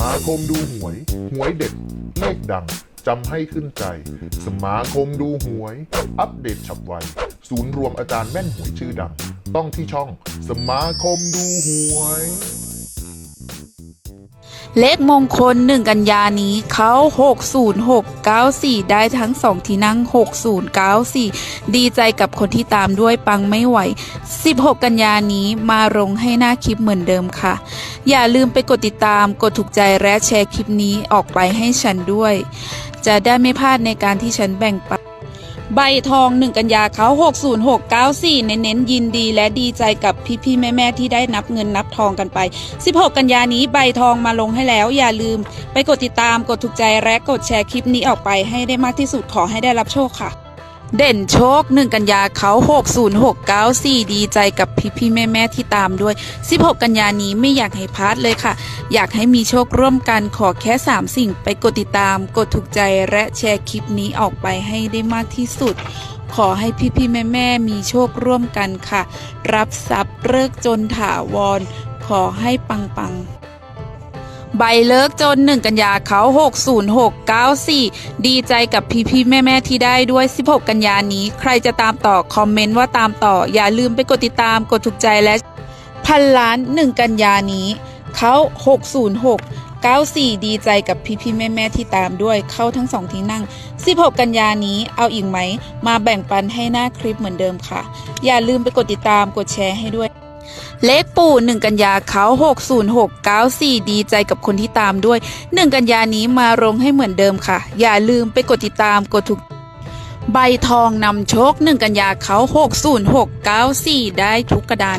มาคมดูหวย หวยเด็ดเลขดังจำให้ขึ้นใจ สมาคมดูหวย อัปเดตฉับไว ศูนย์รวมอาจารย์แม่นหวยชื่อดัง ต้องที่ช่อง สมาคมดูหวย เลขมงคล 1 กันยานี้เขา 60694 ได้ทั้ง 2 ที่นั่ง 6094 ดีใจกับคนที่ตามด้วยปังไม่ไหว 16 กันยานี้มาลงให้หน้าคลิปเหมือนเดิมค่ะ อย่าลืมไปกดติดตาม กดถูกใจและแชร์คลิปนี้ออกไปให้ฉันด้วย จะได้ไม่พลาดในการที่ฉันแบ่งปันใบทอง1กันยาเขา60694 เน้นๆยินดีและดีใจกับพี่ๆแม่ๆที่ได้นับเงินนับทองกันไป 16 กันยานี้ใบทองมาลงให้แล้ว อย่าลืม ไปกดติดตามกดถูกใจและกดแชร์คลิปนี้ออกไปให้ได้มากที่สุดขอให้ได้รับโชคค่ะ เด่นโชค1กันยาเขา60694 ดีใจกับพี่ๆแม่ๆที่ตามด้วย 16 กันยานี้ไม่อยากให้พลาดเลยค่ะ อยากให้มีโชคร่วมกันขอแค่ 3 สิ่งไปกดติดตาม กดถูกใจและแชร์คลิปนี้ออกไปให้ได้มากที่สุด ขอให้พี่ๆแม่ๆมีโชคร่วมกันค่ะ รับทรัพย์เลิกจนถาวร ขอให้ปังๆ ใบเลิกจน 1 กันยาเขา 60694 ดีใจกับพี่ๆแม่ๆที่ได้ด้วย 16 กันยานี้ ใครจะตามต่อ คอมเมนต์ว่าตามต่อ อย่าลืมไปกดติดตามกดถูกใจและพันล้าน 1 กันยานี้ เขา 606 94 ดีใจกับพี่ๆแม่ๆที่ตามด้วย เข้าทั้งสองที่นั่ง 16 กันยานี้เอาอีกไหม มาแบ่งปันให้หน้าคลิปเหมือนเดิมค่ะ อย่าลืมไปกดติดตามกดแชร์ให้ด้วย เลขปู่1กันยาเขา60694 ดีใจกับคนที่ตามด้วย1กันยานี้มาลงให้เหมือนเดิมค่ะ อย่าลืมไปกดติดตามกดถูกใบทองนำโชค1กันยาเขา60694 ได้ทุกกระดาน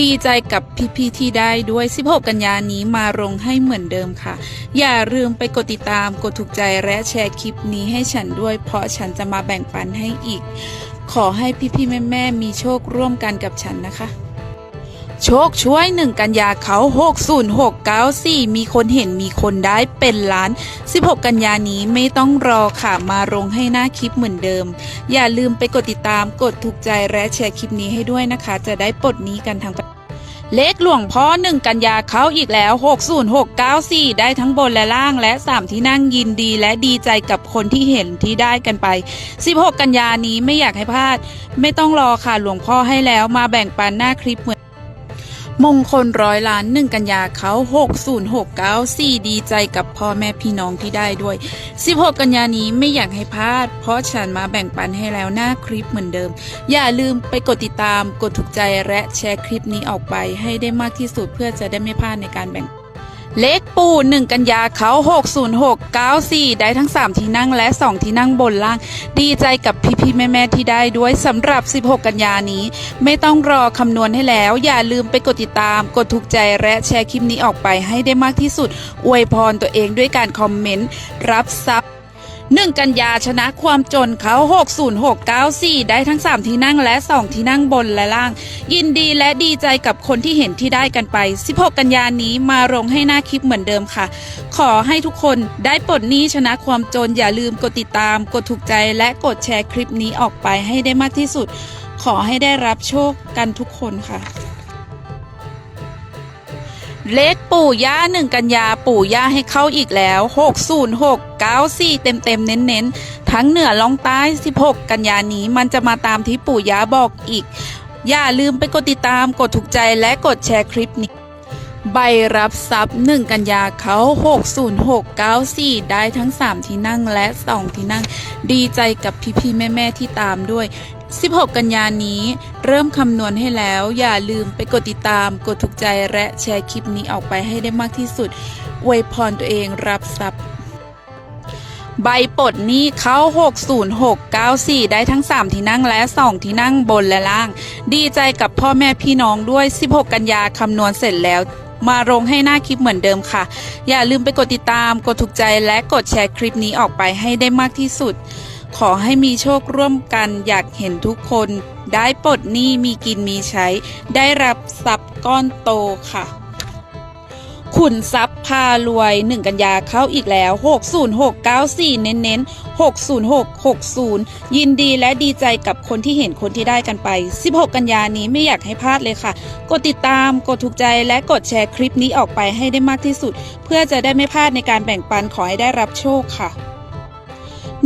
ดีใจกับพี่ๆที่ได้ด้วย 16 กันยานี้มาลงให้เหมือนเดิมค่ะ อย่าลืมไปกดติดตามกดถูกใจและแชร์คลิปนี้ให้ฉันด้วย เพราะฉันจะมาแบ่งปันให้อีก ขอให้พี่ๆแม่ๆมีโชคร่วมกันกับฉันนะคะ โชคช่วยหนึ่งกันยาเขา 60694 มีคนเห็นมีคนได้เป็นล้าน 16 กันยานี้ไม่ต้องรอค่ะ มาลงให้หน้าคลิปเหมือนเดิม อย่าลืมไปกดติดตามกดถูกใจและแชร์คลิปนี้ให้ด้วยนะคะ จะได้ปลดนี้กันทางเลขหลวงพ่อหนึ่งกันยาเขาอีกแล้ว 60694 ได้ทั้งบนและล่างและ 3 ที่นั่งยินดีและดีใจกับคนที่เห็นที่ได้กันไป 16 กันยานี้ไม่อยากให้พลาด ไม่ต้องรอค่ะหลวงพ่อให้แล้วมาแบ่งปันหน้าคลิปเหมือน มงคลร้อยล้านหนึ่งกันยาเขา 60694 ดีใจกับพ่อแม่พี่น้องที่ได้ด้วย 16 กันยานี้ไม่อยากให้พลาด เพราะฉันมาแบ่งปันให้แล้วหน้าคลิปเหมือนเดิม อย่าลืมไปกดติดตาม กดถูกใจและแชร์คลิปนี้ออกไปให้ได้มากที่สุดเพื่อจะได้ไม่พลาดในการแบ่ง เลขปูหนึ่งกันยาเขา 60694 ได้ทั้ง 3 ที่นั่งและ 2 ที่นั่งบนล่าง ดีใจกับพี่ๆแม่ๆที่ได้ด้วยสำหรับ 16 กันยานี้ ไม่ต้องรอคำนวณให้แล้ว อย่าลืมไปกดติดตาม กดถูกใจและแชร์คลิปนี้ออกไปให้ได้มากที่สุด อวยพรตัวเองด้วยการคอมเมนต์ รับทรัพย์ หนึ่งกันยาชนะความจนเขา 60694 ได้ทั้ง 3 ที่นั่งและ 2 ที่นั่งบนและล่าง ยินดีและดีใจกับคนที่เห็นที่ได้กันไป 16 กันยานี้มาลงให้หน้าคลิปเหมือนเดิมค่ะ ขอให้ทุกคนได้ปลดหนี้ชนะความจนอย่าลืมกดติดตาม กดถูกใจและกดแชร์คลิปนี้ออกไปให้ได้มากที่สุด ขอให้ได้รับโชคกันทุกคนค่ะ เลขปู่ย่าหนึ่งกันยาปู่ย่าให้เข้าอีกแล้ว 606 94 เต็มเต็มๆเน้นๆทั้งเหนือล่องใต้ 16 กันยานี้มันจะมาตามที่ปู่ย่าบอกอีก อย่าลืมไปกดติดตามกดถูกใจและกดแชร์คลิปนี้ ใบรับทรัพย์1กันยาเขา 60694 ได้ทั้ง 3 ที่นั่งและ 2 ที่นั่ง ดีใจกับพี่ๆแม่ ๆ ที่ตามด้วย 16 กันยานี้ เริ่มคำนวณให้แล้ว อย่าลืมไปกดติดตาม กดถูกใจและแชร์คลิปนี้ออกไปให้ได้มากที่สุดอวยพรตัวเองรับทรัพย์ ใบปลดหนี้เขา60694 ได้ทั้ง 3 ที่นั่งและ 2 ที่นั่งบนและล่าง ดีใจกับพ่อแม่พี่น้องด้วย 16 กันยาคำนวณเสร็จแล้วมาลงให้หน้าคลิปเหมือนเดิมค่ะ อย่าลืมไปกดติดตาม กดถูกใจและกดแชร์คลิปนี้ออกไปให้ได้มากที่สุด ขอให้มีโชคร่วมกันอยากเห็นทุกคน ได้ปลดหนี้มีกินมีใช้ ได้รับทรัพย์ก้อนโตค่ะ ขุนทรัพย์พารวย 1 กันยาเข้าอีกแล้ว 60694 เน้นๆ60660 ยินดีและดีใจกับคนที่เห็นคนที่ได้กันไป 16 กันยานี้ไม่อยากให้พลาดเลยค่ะ กดติดตาม กดถูกใจและกดแชร์คลิปนี้ออกไปให้ได้มากที่สุด เพื่อจะได้ไม่พลาดในการแบ่งปันขอให้ได้รับโชคค่ะ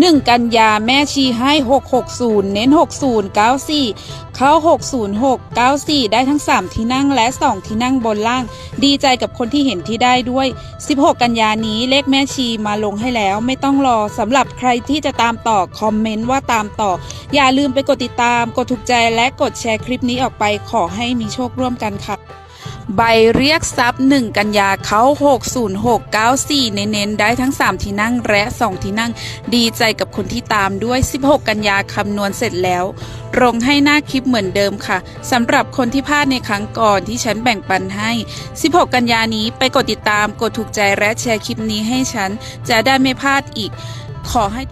1กันยาแม่ชีให้ 660 เน้น 6094 เข้า 606 94 ได้ทั้ง 3 ที่นั่งและ 2 ที่นั่งบนล่าง ดีใจกับคนที่เห็นที่ได้ด้วย 16 กันยานี้เลขแม่ชีมาลงให้แล้วไม่ต้องรอสำหรับใครที่จะตามต่อ คอมเมนต์ว่าตามต่อ อย่าลืมไปกดติดตาม กดถูกใจและกดแชร์คลิปนี้ออกไปขอให้มีโชคร่วมกันค่ะ ใบเรียกทรัพย์ 1 กันยาเขา 60694 เน้นๆ ได้ทั้ง 3 ที่นั่งและ 2 ที่นั่ง ดีใจกับคนที่ตามด้วย 16 กันยาคำนวณเสร็จแล้วลงให้หน้าคลิปเหมือนเดิมค่ะสำหรับคนที่พลาดในครั้งก่อนที่ฉันแบ่งปันให้ 16 กันยานี้ไปกดติดตาม กดถูกใจและแชร์คลิปนี้ให้ฉัน จะได้ไม่พลาดอีก ขอให้